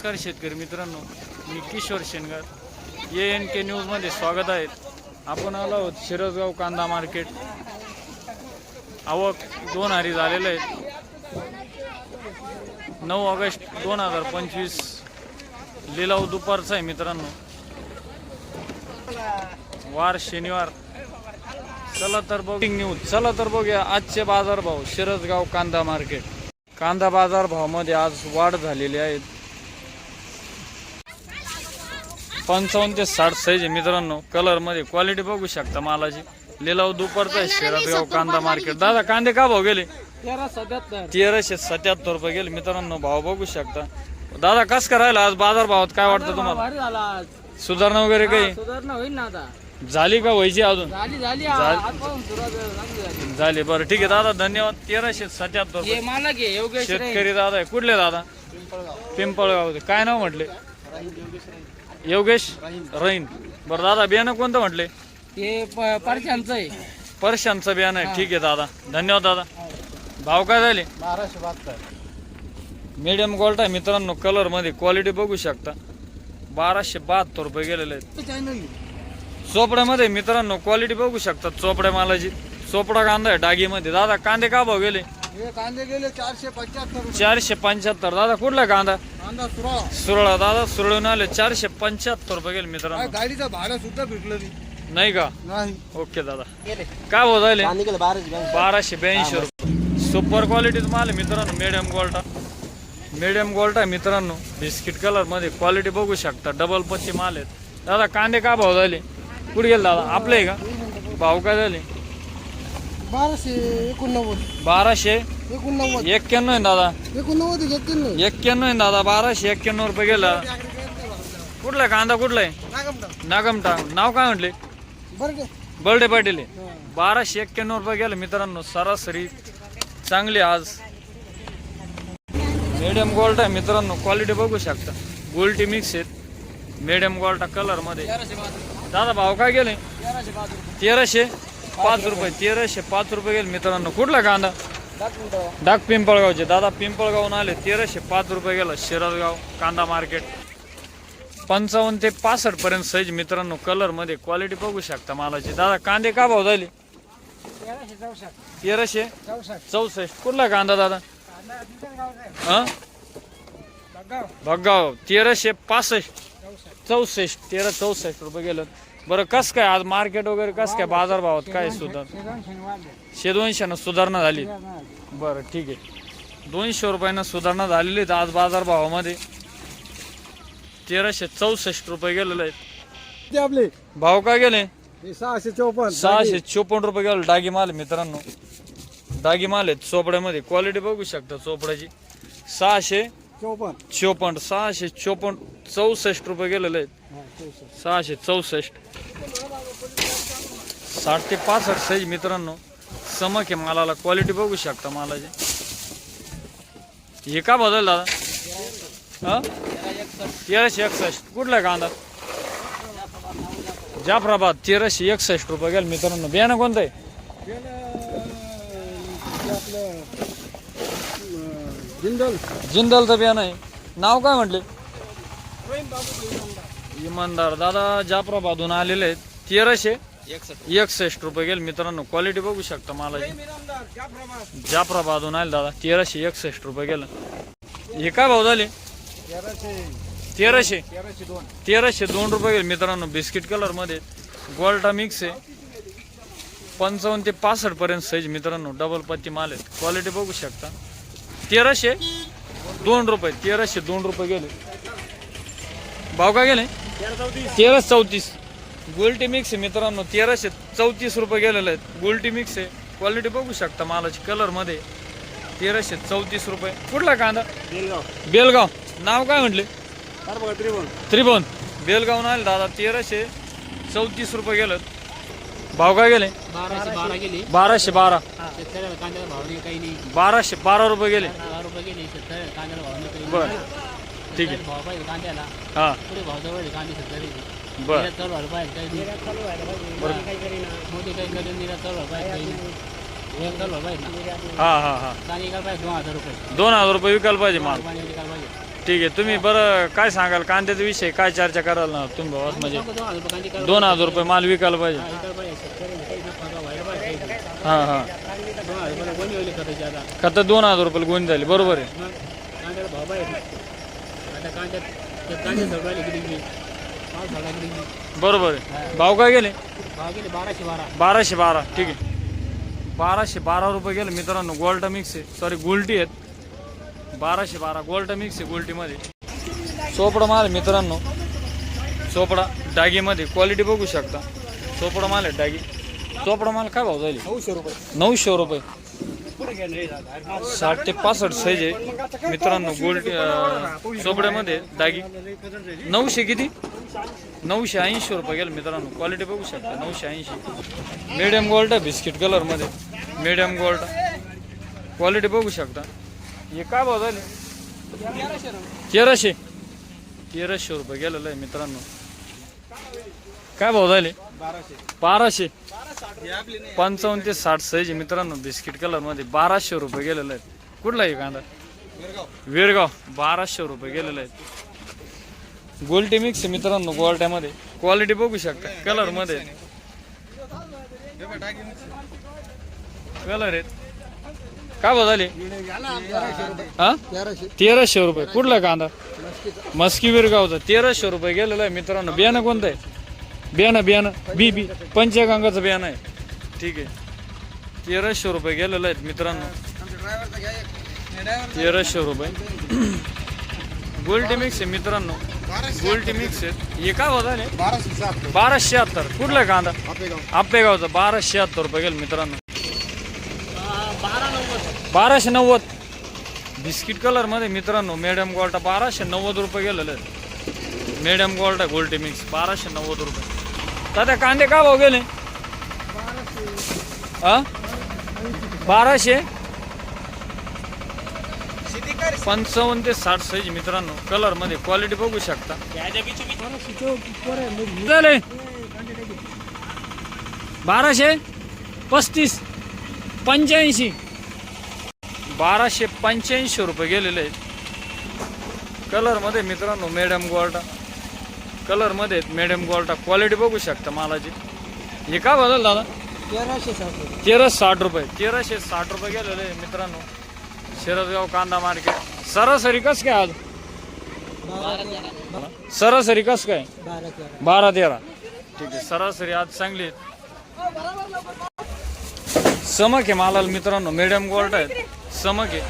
नमस्कार शेतकरी मित्रांनो मी किशोर शेनगर ए एन के न्यूजमध्ये स्वागत आहे. आपण आलो आहोत शिरसगाव कांदा मार्केट. आवक दोन हारी झालेलं आहे. नऊ ऑगस्ट दोन हजार पंचवीस. लिलाव दुपारचा आहे मित्रांनो. वार शनिवार. चला तर बघ. न्यूज चला तर बघूया आजचे बाजारभाव शिरसगाव कांदा मार्केट. कांदा बाजारभावामध्ये आज वाढ झालेली आहे. पंचावन्न ते साठ साईज आहे मित्रांनो. कलरमध्ये क्वालिटी बघू शकता मालाची. लिलाव दुपारचा आहे शिरसगाव कांदा मार्केट दादा कांदे का भाव गेले? तेराशे सत्याहत्तर रुपये गेले. मित्रांनो भाव बघू शकता. दादा कस करायला आज बाजार भावात? काय वाटतं तुम्हाला? सुधारणा वगैरे काही? सुधारणा होईल ना आता. झाली का व्हायची अजून? झाली बरं ठीक आहे दादा धन्यवाद. तेराशे सत्याहत्तर. शेतकरी दादा आहे. कुठले दादा? पिंपळगाव. काय नाव म्हटले? योगेश रैन बरं दादा बियाणं कोणतं म्हटले? ते परशांचं आहे. परशांचं बियाणं आहे. ठीक आहे दादा. धन्यवाद दादा. भाव काय झाले? बाराशे बहात्तर. मीडियम गोल्ड आहे. मित्रांनो कलरमध्ये क्वालिटी बघू शकता. बाराशे बहात्तर रुपये गेलेले आहेत. चोपड्यामध्ये मित्रांनो क्वालिटी बघू शकता. चोपड्या मालाची. चोपडा कांदा आहे डागीमध्ये. दादा कांदे का भाव गेले? हे कांदे गेले चारशे पंच्याहत्तर चारशे पंच्याहत्तर. दादा कुठला कांदा? कांदा सुरा सुरळा. दादा सुरळून आले. चारशे पंच्याहत्तर रुपये गेले मित्रांनो. गाडीचं भाडं सुद्धा भेटलं नाही. का? नाही. ओके दादा. काय भाव झाले कांदे गेले बाराशे बाराशे ब्याऐंशी रुपये. सुपर क्वालिटीच माल आहे मित्रांनो मीडियम गोल्टा मीडियम गोल्ट आहे मित्रांनो. बिस्किट कलरमध्ये क्वालिटी बघू शकता. डबल पच्ची माल आहेत. दादा कांदे का भाव झाले कुठे गेले दादा? आपले आहे का? भाव काय झाले बाराशे एकोणनव्वद. बाराशे? एकोणनव्वद. एक्क्याण्णव आहे दादा? एकोणनव्वद घेतील एक्क्याण्णव आहे. दादा? बाराशे एक्क्याण्णव रुपये गेला. कुठला आहे कांदा कुठला आहे? नागमटा. नाव काय म्हटले? बरं बर्डे पाटील आहे. बाराशे एक्क्याण्णव रुपये गेले मित्रांनो सरासरी चांगली आज. मीडियम गोल्ड आहे मित्रांनो क्वालिटी बघू शकता. गोल्टी मिक्स आहेत. मीडियम गोल्टा कलरमध्ये. दादा भाव काय गेले? तेराशे. पाच रुपये तेराशे पाच रुपये गेले. मित्रांनो कुठला कांदा? डाक पिंपळगावचे. दादा पिंपळगावून आले तेराशे पाच रुपये गेला शिरसगाव कांदा मार्केट. पंचावन्न ते पासष्ट पर्यंत साईज मित्रांनो कलरमध्ये क्वालिटी बघू शकता मालाची. दादा कांदे का भाव झाले? तेराशे? चौसष्ट. कुठला कांदा दादा. हा. भगाव तेराशे पासष्ट. चौसष्ट तेरा चौसष्ट रुपये गेलं. बरं कस काय आज मार्केट वगैरे कस काय? बाजार भावात काय सुधार. शे दोनशेनं सुधारणा झाली. बरं ठीक आहे. दोनशे रुपयानं सुधारणा झालेली आहे आज बाजार भावामध्ये. तेराशे चौसष्ट रुपये गेलेले आहेत. आपले. भाव काय गेले? सहाशे चौपन्न. सहाशे चोपन्न रुपये गेले डागी माल मित्रांनो. डागी माल आहेत चोपड्यामध्ये. क्वालिटी बघू शकता चोपड्याची. सहाशे चौपन्न. चोपन्न सहाशे चोपन्न चौसष्ट रुपये गेलेले आहेत. हा, चौसष्ट. सहाशे चौसष्ट. साठ ते पासष्ट साईज मित्रांनो. समक आहे मालाला. क्वालिटी बघू शकता मालाची. हे का बदल दादा? हा? तेराशे एकसष्ट. कुठला आहे कांदा? जाफराबाद. तेराशे एकसष्ट रुपये गेल मित्रांनो. बियाणं कोणतं आहे ते आपलं अं, जिंदल. जिंदलचं बियाणं आहे नाव काय म्हटले? इमानदार दादा जाफराबादून आलेले आहेत. तेराशे एकसष्ट. रुपये गेल. मित्रांनो क्वालिटी बघू शकता मालाची जाफराबादून आले दादा. तेराशे एकसष्ट रुपये गेलं. हे काय भाव झाले? तेराशे. तेराशे. तेराशे दोन. तेराशे दोन रुपये गेले. मित्रांनो बिस्किट कलरमध्ये गोल्टा मिक्स आहे. पंचावन्न ते पासष्ट पर्यंत साईज मित्रांनो डबल पत्ती माल आहेत क्वालिटी बघू शकता. तेराशे दोन रुपये तेराशे दोन रुपये गेले. भाव काय गेले? तेरा चौतीस. गोल्टी मिक्स आहे मित्रांनो तेराशे चौतीस रुपये गेलेले आहेत. गोल्टी मिक्स आहे. क्वालिटी बघू शकता मालाची कलरमध्ये. तेराशे चौतीस रुपये. कुठला कांदा? बेलगाव. बेलगाव. नाव काय म्हटले? त्रिभुवन. त्रिभुवन. बेलगावून आले दादा तेराशे चौतीस रुपये गेलं भाव काय गेले? बाराशे बारा गेली. बाराशे बारा. शेतकऱ्याला कांद्याला भाव नाही काही नाही. बाराशे बारा रुपये गेले. दहा रुपये गेली शेतकऱ्याला कांद्याला भाव नाही काही बर. ठीक आहे. भाव पाहिजे कांद्याला. हा. पुढे भाव जवळ आहे कांदे शेतकरी बर. निर्यात चालू व्हायला पाहिजे काही नाही मोदी काही चालू व्हायला पाहिजे काही नाही. निर्यात चालू व्हायला पाहिजे ना. हा हा हा. कांदे विकायला पाहिजे दोन हजार रुपये. दोन हजार रुपये विकायला पाहिजे माल. पाणी विकायला पाहिजे. ठीक आहे तुम्ही बरं काय सांगाल? कांद्याचा विषय काय चर्चा कराल ना तुम्ही भावात म्हणजे दोन हजार रुपये माल विकायला पाहिजे. हां हां. दोन हजार रुपये दोन हजार रुपये गोणी झाली. बरोबर आहे. बरोबर आहे. भाव काय गेले? गेले बाराशे बारा. बाराशे बारा ठीक आहे. बाराशे बारा रुपये गेले. मित्रांनो गोल्टा मिक्स आहे. सॉरी गुलटी आहेत. बाराशे बारा. गोल्टा मिक्स आहे गुलटीमध्ये चोपडा माल आहे मित्रांनो. चोपडा डागीमध्ये. क्वालिटी बघू शकता. चोपडा माल आहे डागी. चोपडा माल काय भाव जाईल? नऊशे रुपये. नऊशे रुपये. साठ ते पासष्ट साईज आहे. मित्रांनो गोल्टी अं, चोपड्यामध्ये डागी. नऊशे किती? नऊशे ऐंशी रुपये गेलं मित्रांनो. क्वालिटी बघू शकता. नऊशे ऐंशी. मीडियम गोल्ड आहे बिस्किट कलरमध्ये मीडियम गोल्ड क्वालिटी बघू शकता. हे काय भाव झाले? तेराशे. तेराशे रुपये गेलेलं आहे मित्रांनो. काय भाव झाले? बाराशे. पंचावन्न ते साठ साईज मित्रांनो बिस्किट कलरमध्ये बाराशे रुपये गेलेलं आहे. कुठला आहे कांदा? वेरगाव. बाराशे रुपये गेलेलं आहे. गोल्टी मिक्स मित्रांनो गोल्ट्यामध्ये. क्वालिटी बघू शकता. mix आहे. कलर आहेत. काय भाव झाले? तेराशे रुपये हा? तेराशे रुपये. कुठला कांदा? मस्की विरगावचा तेराशे रुपये गेलेलं आहे मित्रांनो. बियाणं कोणतं आहे? बियाणं बियाणं. बी बी. पंचगंगाचं बियाणं आहे. ठीक आहे. तेराशे रुपये गेलेलं आहेत मित्रांनो. तेराशे रुपये. गोल्टी मिक्स आहे मित्रांनो. गोल्टी मिक्स आहेत. हे काय होत बाराशे बाराशे शहात्तर. कुठला कांदा? आपेगावचा बाराशे शहात्तर रुपये गेलं मित्रांनो. बाराशे नव्वद. बिस्किट कलरमध्ये मित्रांनो मॅडम गोल्टा बाराशे नव्वद रुपये गेलेलं. आहे मॅडम गोल्टा गोल्टी मिक्स बाराशे नव्वद रुपये. दादा कांदे का भाव गेले? बाराशे? पंचावन्न ते साठ साईज मित्रांनो कलरमध्ये क्वालिटी बघू शकता. बाराशे पस्तीस पंच्याऐंशी. बाराशे पंच्याऐंशी रुपये गेलेले आहेत. कलरमध्ये मित्रांनो मॅडम गोल्टा कलरमध्ये मॅडम गोल्टा क्वालिटी बघू शकता मालाची. हे का बदल दादा? तेराशे सात तेराशे साठ रुपये. तेराशे साठ रुपये गेलेले आहे मित्रांनो. शिरदगाव कांदा मार्केट. सरासरी कस काय आज? सरासरी कस काय? बारा तेरा. तेरा ठीक आहे सरासरी आज चांगली. समक आहे मालाला मित्रांनो मीडियम गोल्ड आहे समक. आहे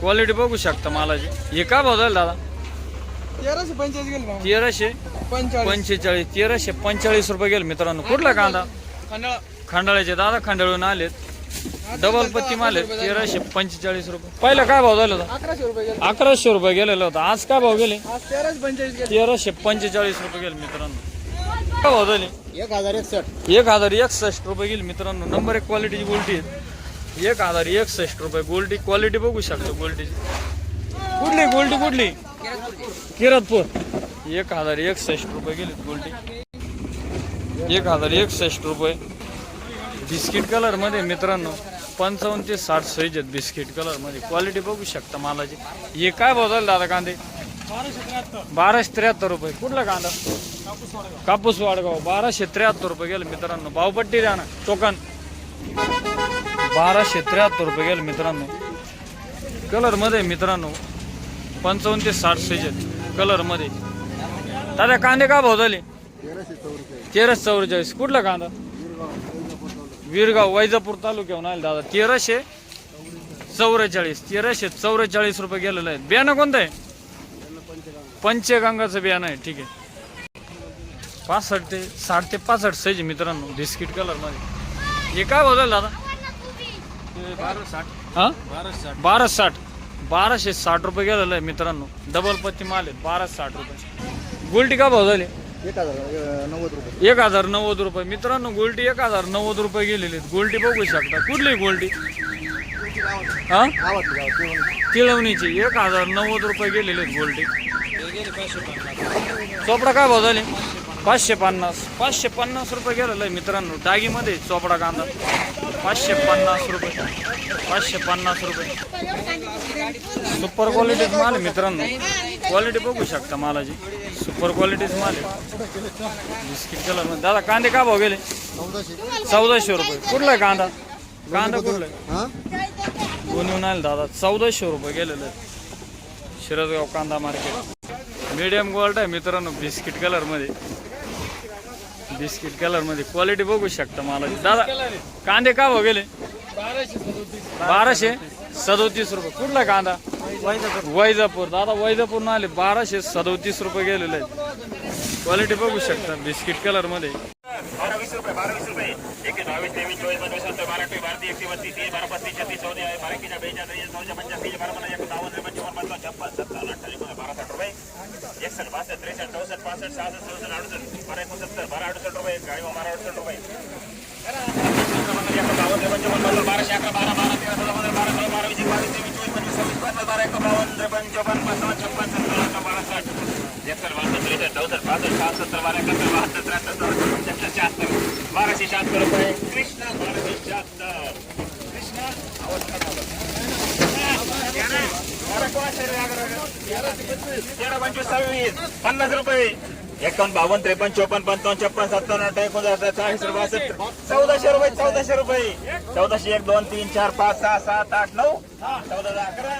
क्वालिटी बघू शकता मालाची. हे का भाव झालं दादा? तेराशे पंचाळीस गेले भाऊ. तेराशे? पंचाळीस पंचेचाळीस. तेराशे पंचेचाळीस रुपये गेले मित्रांनो. कुठला कांदा? खंडाळा. खंडाळ्याचे दादा खंडाळून आलेत. डबल पत्ती माल आहेत. तेराशे पंचेचाळीस रुपये. पहिला काय भाव झाला होता? अकराशे रुपये गेले. अकराशे रुपये गेलेला होता. आज काय भाव गेले? आज तेराशे पंचाळीस गेले. तेराशे पंचेचाळीस रुपये गेले मित्रांनो. काय भाव झाले? एक हजार एकसष्ट. एक हजार एकसष्ट रुपये गेली मित्रांनो. नंबर एक क्वालिटीची गोल्टी आहे. एक हजार एकसष्ट रुपये गोल्डी क्वालिटी बघू शकतो गोल्डीची. कुठली गोल्डी कुठली? किरतपूर. एक हजार एकसष्ट रुपये गेली गोल्डी. एक हजार एकसष्ट रुपये. बिस्किट कलरमध्ये मित्रांनो पंचावन्न ते साठ साईज आहेत बिस्किट कलरमध्ये क्वालिटी बघू शकता मालाची. हे काय बदल दादा कांदे? बाराशे त्र्याहत्तर रुपये. कुठला कांदा? कापूस वाडगाव. बाराशे त्र्याहत्तर रुपये गेलं मित्रांनो. भावपट्टी द्या ना टोकन. बाराशे त्र्याहत्तर रुपये गेले मित्रांनो. कलरमध्ये मित्रांनो पंचावन्न ते साठ सेजन आहेत कलरमध्ये दादा कांदे का भाव झाले? तेराशे चौवेचाळीस कुठला कांदा? वीरगाव वैजापूर तालुक्याहून आले दादा. तेराशे चौवेचाळीस तेराशे चौवेचाळीस रुपये गेलेलं आहे बियाणं कोणतं आहे? पंचगंगाचं बियाणं आहे. ठीक आहे. पासष्ट ते साठ ते पासष्ट साईज मित्रांनो बिस्किट कलरमध्ये हे काय बदल दादा? हां? बारा साठ. बारा साठ. बाराशे साठ रुपये गेलेलं आहे मित्रांनो. डबल पत्ती माल आहे. बारा साठ रुपये. गोल्टी का भाव झाली? एक हजार नव्वद रुपये. एक हजार नव्वद रुपये. मित्रांनो गोल्टी एक हजार नव्वद रुपये गेलेली आहेत. गोल्टी बघू शकता. कुठली गोल्टी? हा? तिळवणीची. एक हजार नव्वद रुपये गेलेले आहेत गोल्टी. चोपडा काय भाव झाले? पाचशे पन्नास. पाचशे पन्नास रुपये गेलेलं आहे मित्रांनो. डागीमध्ये चोपडा कांदा. पाचशे पन्नास रुपये. पाचशे पन्नास रुपये. सुपर क्वालिटीच माल मित्रांनो. क्वालिटी बघू शकता मालाची. सुपर क्वालिटीच माल आहे. बिस्किट कलर दादा कांदे का भाव गेले? चौदाशे रुपये. कुठला आहे कांदा? कांदा कुठला हा? दोन्ही आले दादा. चौदाशे रुपये गेलेले आहेत. शिरसगाव कांदा मार्केट मीडियम गोल्ड आहे मित्रांनो बिस्किट कलरमध्ये. बिस्किट कलरमध्ये क्वालिटी बघू शकता मला. दादा कांदे का भाव गेले? बाराशे सदोतीस. रुपये. कुठला कांदा? वैजापूर. दादा वैजापूर आले बाराशे सदोतीस रुपये गेलेले क्वालिटी बघू शकता बिस्किट कलरमध्ये बारा वीस रुपये बारा वीस रुपये एकवीस बावीस तेवीस चोवीस पंचवीस सत्तर बारा अठ्ठावीस बारा एकशे बत्तीस तीस बारा पस्तीस छत्तीस चौदा बारा एकीच्या बेचाळीस त्रेचाळीस चौदा पंचाळीस बारा पंधरा एक बावन्न त्रेपन्न चौपन्न पंचावन्न छप्पन सत्तावन्न अठ्ठावीस एकोणीस बारा साठ रुपये एकसष्ट बासष्ट त्रेसष्ट चौसष्ट पासष्ट सहासष्ट चौसष्ट अडुसष्ट बारा एकोणसत्तर बारा अडुसष्ट रुपये गाडी बारा अडुसष्ट रुपये बावन्न त्रेपन्न चौपन्न बाराशे अकरा बारा बारा तेरा चौदा पंधरा बारा सोळा बारा वीस बावीस तेवीस चोवीस पंचवीस सव्वीस पन्नास बारा एक बावन्न त्रेपन्न चौपन्न पंचावन्न सत्तर बारा चौसष्ट पासष्ट सत्तर बारा एकाहत्तर बहात्तर त्र्याहत्तर शहात्तर. बाराशे शहात्तर रुपये. कृष्ण बाराशे शहात्तर. कृष्ण. तेरा पंचवीस सव्वीस पन्नास रुपये. एकावन्न बावन्न त्रेपन्न चोपन्न पंचावन्न छप्पन सत्तावन्न अठ्ठावीस एकोणसाठ चाळीस रुपये बासष्ट चौदाशे रुपये चौदाशे रुपये. चौदाशे एक दोन तीन चार पाच सहा सात आठ नऊ. चौदा अकरा.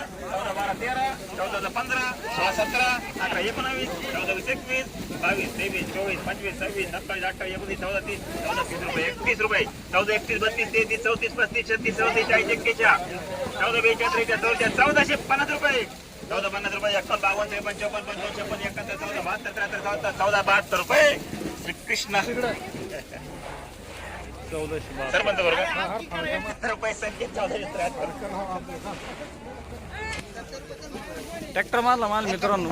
बारा तेरा चौदा पंधरा सोळा सतरा अठरा एकोणावीस चौदा वीस एकवीस बावीस तेवीस चोवीस पंचवीस सव्वीस सत्तावीस अठ्ठावीस एकोणीस चौदा तीस चौदा तीस रुपये एकतीस रुपये. चौदा एकतीस बत्तीस तेहतीस चौतीस पस्तीस छत्तीस चौतीस चाळीस एक्केचाळीस. चौदा बेचाळीस त्रेचाळीस चौदा चौदाशे पन्नास रुपये. चौदा पन्नास रुपये एकावन्न बावन्न त्रेपन्न चौपन्न पंचावन्न छप्पन्न एकाहत्तर चौदा बहात्तर त्र्याहत्तर चौदा चौदा बहात्तर रुपये. श्रीकृष्ण. चौदाशे सरपंच बरोबर रुपये संख्या चौदाशे त्र्याहत्तर. ट्रॅक्टर मारला माल मित्रांनो.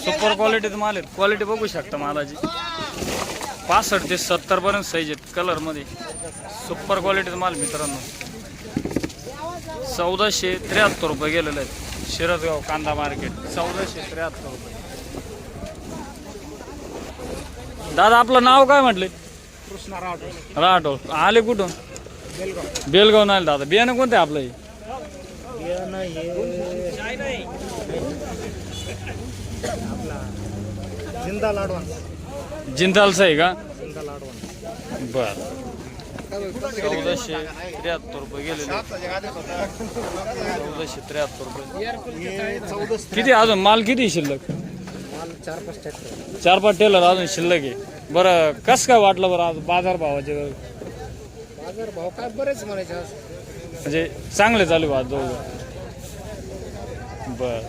सुपर क्वालिटीत माल आहेत. क्वालिटी बघू शकता मालाची. पासष्ट ते सत्तर पर्यंत साईज आहेत कलरमध्ये. सुपर क्वालिटीत माल मित्रांनो. चौदाशे त्र्याहत्तर रुपये गेलेले आहेत. शिरसगाव कांदा मार्केट चौदाशे त्र्याहत्तर रुपये. दादा आपलं नाव काय म्हटले? कृष्णा राठोड. आले कुठून? बेलगाव. बेलगाव नाही आपलं बियाणं कोणतं आहे आपलं हे जिंदा लाडवान जिंदालचं आहे का? जिंदा लाडवान बर. चौदाशे त्र्याहत्तर रुपये गेलेले चौदाशे त्र्याहत्तर रुपये. किती अजून? माल किती शिल्लक? माल चार पाच ट्रॅक्टर चार पाच टेलर अजून शिल्लक आहे. बरं कसं काय वाटलं बरं आज बाजार भावाचे? बाजार भाव काय बरेच म्हणायचे आज. म्हणजे चांगले चालू आहे आज दोघं. बर.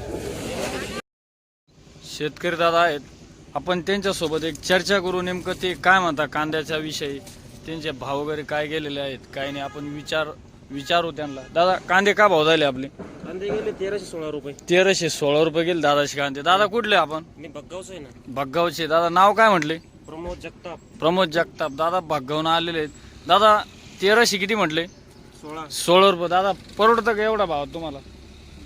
शेतकरी दादा आहेत. आपण त्यांच्यासोबत एक चर्चा करू नेमकं ते काय म्हणतात कांद्याच्या विषयी त्यांचे भाव वगैरे काय गेलेले आहेत काय नाही आपण विचार विचारू त्यांना. दादा कांदे का भाव झाले आपले? कांदे गेले तेराशे सोळा रुपये. तेराशे सोळा रुपये गेले दादाचे कांदे. दादा कुठले आपण? मी भग्गावच आहे ना. भग्गावचे. दादा नाव काय म्हटले? प्रमोद जगताप. प्रमोद जगताप. दादा भग्गावून आलेले आहेत. दादा तेराशे किती म्हटले? सोळा. सोळा रुपये. दादा परवडतं का एवढा भाव तुम्हाला?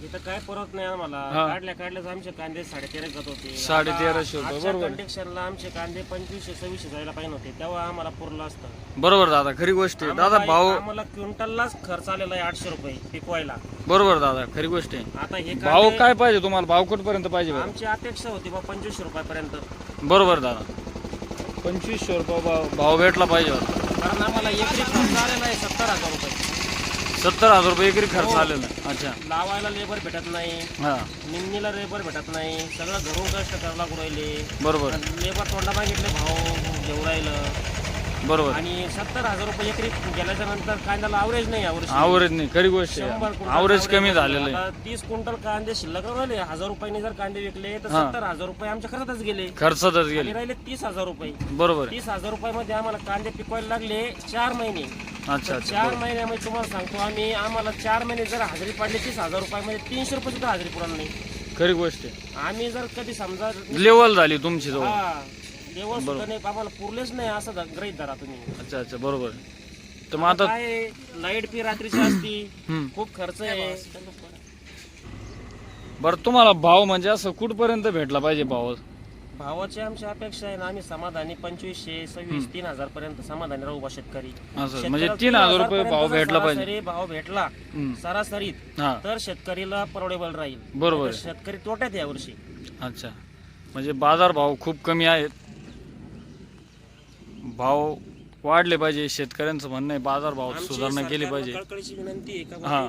इथं काय परत नाही आम्हाला. हा. काढल्या काढल्याच आमचे कांदे साडे तेरा जात होते. साडे तेराशे रुपये, बरोबर. आमचे कांदे पंचवीसशे सव्वीसशे जायला पाहिजे होते तेव्हा आम्हाला पुरलं असतं. बरोबर दादा खरी गोष्ट आहे. दादा आम्हाला- भाव आम्हाला क्विंटललाच खर्च आलेला आहे आठशे रुपये पिकवायला. बरोबर दादा खरी गोष्ट आहे. आता हे भाव कांदे काय पाहिजे तुम्हाला? भाव कुठपर्यंत पाहिजे बरं? आमची अपेक्षा होती बा पंचवीसशे रुपयापर्यंत. बरोबर दादा. पंचवीसशे रुपये भाव. भाव भेटला पाहिजे होता. कारण आम्हाला एकरी खर्च आलेला आहे सत्तर हजार रुपये. सत्तर हजार रुपये एकरी खर्च आलेला आहे. अच्छा. लावायला लेबर भेटत नाही. हा. लेबर भेटत नाही. सगळं घरून कष्ट करायला लागू राहिले. बरोबर. लेबर तोंडा मागितले भाव घेऊ राहिलं. बरोबर. आणि सत्तर हजार रुपये एकरी गेल्याच्यानंतर कांद्याला आवरेज नाही यावर्षी आवरेज नाही खरी गोष्ट शंभर आहे क्विंटल आवरेज कमी झालेलं आहे. आता तीस क्विंटल कांदे शिल्लक राहिले हजार रुपयांनी जर कांदे विकले तर. सत्तर हजार रुपये आमच्या खर्चातच गेले. खर्चातच आणि गेले राहिले तीस हजार रुपये. बरोबर आहे. तीस हजार रुपयामध्ये आम्हाला कांदे पिकवायला लागले चार महिने. अच्छा तर अच्छा चार महिन्यामध्ये तुम्हाला सांगतो आम्ही आम्हाला चार महिने जर हजेरी पाडली तीस हजार रुपयामध्ये तीनशे रुपये सुद्धा हजेरी पुरणार नाही. खरी गोष्ट आहे. आम्ही जर कधी समजा लेवल झाली तुमची जवळ. हा. तेव्हा सुद्धा नाही आम्हाला पुरलेच नाही असं ध- गृहीत धरा तुम्ही. अच्छा अच्छा बरोबर. तर मग आता काय लाइट फी रात्रीची असती. हम्म. खूप खर्च आहे. बरं तुम्हाला भाव म्हणजे असं कुठपर्यंत भेटला पाहिजे भाव? भावाची आमची अपेक्षा आहे ना आम्ही समाधानी पंचवीसशे सव्वीस तीन हजार पर्यंत समाधानी राहू बा शेतकरी. असं म्हणजे शेतकऱ्याला तीन हजार रुपये पर्यंत भाव जर भेटला पाहिजे. सरासरी भाव भेटला हम्म. सरासरीत हा. तर शेतकरीला परवडेबल राहील. बरोबर शेतकरी तोट्यात आहे यावर्षी अच्छा. म्हणजे बाजार भाव खूप कमी आहेत. भाव वाढले पाहिजे शेतकऱ्यांचं म्हणणं आहे बाजार भाव आमची सुधारणा केली सरकारला पाहिजे. कळकळीची विनंती आहे का? हा.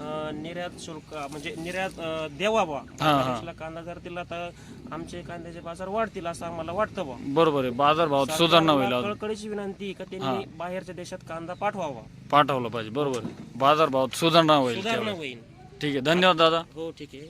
अं, निर्यात शुल्क म्हणजे निर्यात अं, द्यावा हा, हा. कांदा जर दिला तर आमचे कांद्याचे बाजार वाढतील असं आम्हाला वाटतं बा बरोबर आहे. बाजार भावात सुधारणा होईल सरकारला अजून. कळकळीची विनंती आहे का त्यांनी बाहेरच्या देशात कांदा पाठवावा? पाठवलं पाहिजे. बरोबर आहे. बाजार भावात सुधारणा होईल सुधारणा त्यावेळेस. होईल. ठीक आहे. धन्यवाद दादा. हो ठीक आहे.